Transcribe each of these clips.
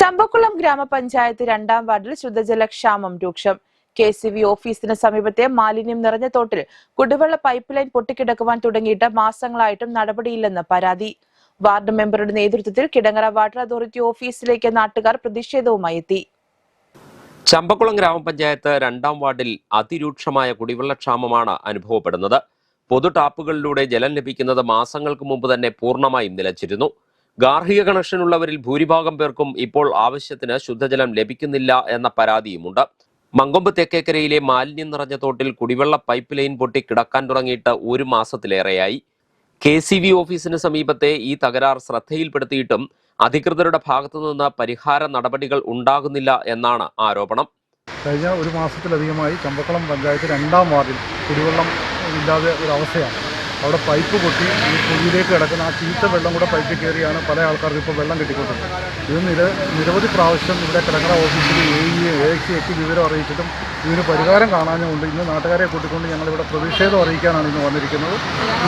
ചമ്പക്കുളം ഗ്രാമപഞ്ചായത്ത് രണ്ടാം വാർഡിൽ ശുദ്ധജലക്ഷാമം രൂക്ഷം. കെ സി വി ഓഫീസിന് സമീപത്തെ മാലിന്യം നിറഞ്ഞ തോട്ടിൽ കുടിവെള്ള പൈപ്പ് ലൈൻ പൊട്ടിക്കിടക്കുവാൻ തുടങ്ങിയിട്ട് മാസങ്ങളായിട്ടും നടപടിയില്ലെന്ന് പരാതി. വാർഡ് മെമ്പറുടെ നേതൃത്വത്തിൽ കിടങ്ങറ വാട്ടർ അതോറിറ്റി ഓഫീസിലേക്ക് നാട്ടുകാർ പ്രതിഷേധവുമായി എത്തി. ചമ്പക്കുളം ഗ്രാമപഞ്ചായത്ത് രണ്ടാം വാർഡിൽ അതിരൂക്ഷമായ കുടിവെള്ളക്ഷാമമാണ് അനുഭവപ്പെടുന്നത്. പൊതു ടാപ്പുകളിലൂടെ ജലം ലഭിക്കുന്നത് മാസങ്ങൾക്ക് മുമ്പ് തന്നെ പൂർണമായും നിലച്ചിരുന്നു. ഗാർഹിക കണക്ഷനുള്ളവരിൽ ഭൂരിഭാഗം പേർക്കും ഇപ്പോൾ ആവശ്യത്തിന് ശുദ്ധജലം ലഭിക്കുന്നില്ല എന്ന പരാതിയുമുണ്ട്. മങ്കൊമ്പ് തെക്കേക്കരയിലെ മാലിന്യം നിറഞ്ഞ തോട്ടിൽ കുടിവെള്ള പൈപ്പ് ലൈൻ പൊട്ടി കിടക്കാൻ തുടങ്ങിയിട്ട് ഒരു മാസത്തിലേറെയായി. കെ സി വി ഓഫീസിന് സമീപത്തെ ഈ തകരാർ ശ്രദ്ധയിൽപ്പെടുത്തിയിട്ടും അധികൃതരുടെ ഭാഗത്തുനിന്ന് പരിഹാര നടപടികൾ ഉണ്ടാകുന്നില്ല എന്നാണ് ആരോപണം. കഴിഞ്ഞ ഒരു മാസത്തിലധികമായി ചമ്പക്കുളം പഞ്ചായത്ത് രണ്ടാം വാർഡിൽ കുടിവെള്ളം ഇല്ലാതെ ഒരു അവസ്ഥയാണ് അവിടെ പൈപ്പ് പൊട്ടി ഈ കുഴിയിലേക്ക് കിടക്കുന്ന ആ ചീത്ത വെള്ളം കൂടെ പൈപ്പിൽ കയറിയാണ് പല ആൾക്കാർക്കും ഇപ്പോൾ വെള്ളം കിട്ടിക്കൊണ്ടിരുന്നത് ഇത് നിര നിരവധി പ്രാവശ്യം ഇവിടെ കിടങ്ങറ ഓഫീസിൽ എ ഇ എ എക്സി ഒക്കെ വിവരം അറിയിച്ചിട്ടും ഇതിന് പരിഹാരം കാണാനുമുണ്ട്. ഇന്ന് നാട്ടുകാരെ കൂട്ടിക്കൊണ്ട് ഞങ്ങളിവിടെ പ്രതിഷേധം അറിയിക്കാനാണ് ഇന്ന് വന്നിരിക്കുന്നത്.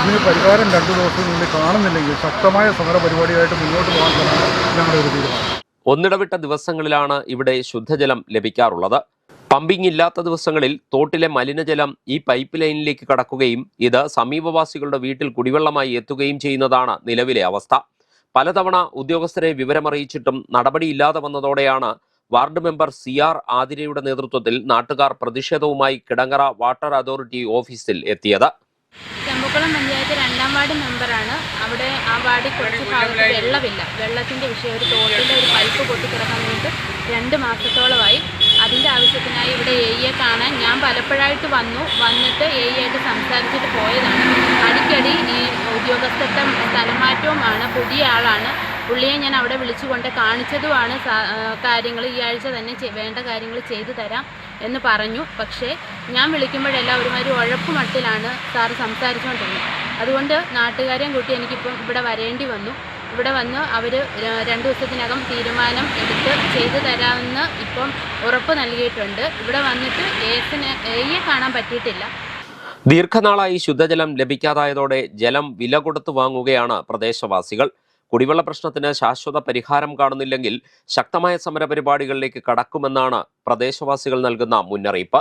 ഇതിന് പരിഹാരം രണ്ടു ദിവസത്തിനുള്ളിൽ കാണുന്നില്ലെങ്കിൽ ശക്തമായ സമര പരിപാടിയായിട്ട് മുന്നോട്ട് പോകാൻ ഞങ്ങളുടെ ഒരു തീരുമാനം. ഒന്നിടവിട്ട ദിവസങ്ങളിലാണ് ഇവിടെ ശുദ്ധജലം ലഭിക്കാറുള്ളത്. പമ്പിംഗ് ഇല്ലാത്ത ദിവസങ്ങളിൽ തോട്ടിലെ മലിനജലം ഈ പൈപ്പ് ലൈനിലേക്ക് കടക്കുകയും ഇത് സമീപവാസികളുടെ വീട്ടിൽ കുടിവെള്ളമായി എത്തുകയും ചെയ്യുന്നതാണ് നിലവിലെ അവസ്ഥ. പലതവണ ഉദ്യോഗസ്ഥരെ വിവരമറിയിച്ചിട്ടും നടപടിയില്ലാതെ വന്നതോടെയാണ് വാർഡ് മെമ്പർ സി ആർ ആതിരയുടെ നേതൃത്വത്തിൽ നാട്ടുകാർ പ്രതിഷേധവുമായി കിടങ്ങറ വാട്ടർ അതോറിറ്റി ഓഫീസിൽ എത്തിയത്. ചെമ്പക്കുളം പഞ്ചായത്ത് രണ്ടാം വാർഡ് മെമ്പറാണ്. അവിടെ ആ വാർഡിൽ കുറച്ച് ഭാഗത്ത് വെള്ളമില്ല. വെള്ളത്തിന്റെ വിഷയം ഒരു തോട്ടിന്റെ ഒരു പൈപ്പ് പൊട്ടിക്കിടക്കാൻ വേണ്ടിയിട്ട് രണ്ട് മാസത്തോളമായി. അതിന്റെ ആവശ്യത്തിനായി ഇവിടെ എ ഇയെ കാണാൻ ഞാൻ പലപ്പോഴായിട്ട് വന്നു. വന്നിട്ട് എ ഇ ആയിട്ട് സംസാരിച്ചിട്ട് പോയതാണ്. അടിക്കടി ഈ ഉദ്യോഗസ്ഥത്തെ സ്ഥലമാറ്റവുമാണ് പുതിയ ആളാണ്. പുള്ളിയെ ഞാൻ അവിടെ വിളിച്ചുകൊണ്ട് കാണിച്ചതുമാണ് കാര്യങ്ങൾ ഈ ആഴ്ച തന്നെ വേണ്ട കാര്യങ്ങൾ ചെയ്തു തരാം എന്ന് പറഞ്ഞു. പക്ഷേ ഞാൻ വിളിക്കുമ്പോഴെല്ലാം ഒരുമാതിരി ഉഴപ്പ് മട്ടിലാണ് സാറ് സംസാരിച്ചുകൊണ്ടിരുന്നത്. അതുകൊണ്ട് നാട്ടുകാരെയും കൂട്ടി എനിക്കിപ്പം ഇവിടെ വരേണ്ടി വന്നു. ഇവിടെ വന്ന് അവർ രണ്ട് ദിവസത്തിനകം തീരുമാനം എടുത്ത് ചെയ്തു തരാമെന്ന് ഇപ്പം ഉറപ്പ് നൽകിയിട്ടുണ്ട്. ഇവിടെ വന്നിട്ട് എസിന് എയെ കാണാൻ പറ്റിയിട്ടില്ല. ദീർഘനാളായി ശുദ്ധജലം ലഭിക്കാതായതോടെ ജലം വില കൊടുത്തു വാങ്ങുകയാണ് പ്രദേശവാസികൾ. കുടിവെള്ള പ്രശ്നത്തിന് ശാശ്വത പരിഹാരം കാണുന്നില്ലെങ്കിൽ ശക്തമായ സമരപരിപാടികളിലേക്ക് കടക്കുമെന്നാണ് പ്രദേശവാസികൾ നൽകുന്ന മുന്നറിയിപ്പ്.